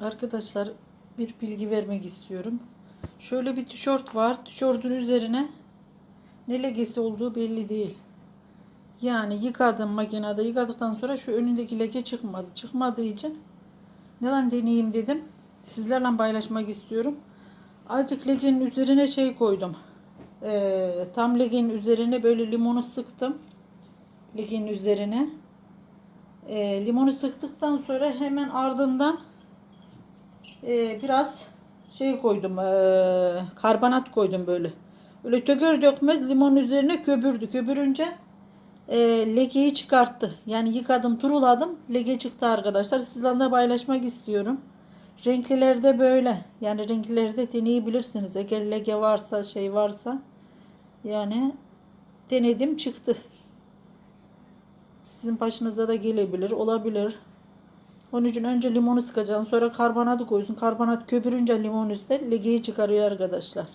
Arkadaşlar bir bilgi vermek istiyorum. Şöyle bir tişört var. Tişörtün üzerine ne lekesi olduğu belli değil. Yani yıkadım makinede. Yıkadıktan sonra şu önündeki leke çıkmadı. Çıkmadığı için ne lan deneyeyim dedim. Sizlerle paylaşmak istiyorum. Azıcık lekenin üzerine şey koydum. Ee, tam lekenin üzerine böyle limonu sıktım. Lekenin üzerine. Ee, limonu sıktıktan sonra hemen ardından ee, biraz şey koydum. ee, karbonat koydum böyle. Öyle tökür dökmez limon üzerine köpürdü. Köpürünce ee, lekeyi çıkarttı. Yani yıkadım, turuladım. Leke çıktı arkadaşlar. Sizlerle paylaşmak istiyorum. Renklileri de böyle. Yani renklileri de deneyebilirsiniz. Eğer leke varsa, şey varsa. Yani denedim çıktı. Sizin başınıza da gelebilir, olabilir. Onun için önce limonu sıkacaksın. Sonra karbonatı koyuyorsun. Karbonat köpürünce limon üstte lekeyi çıkarıyor arkadaşlar.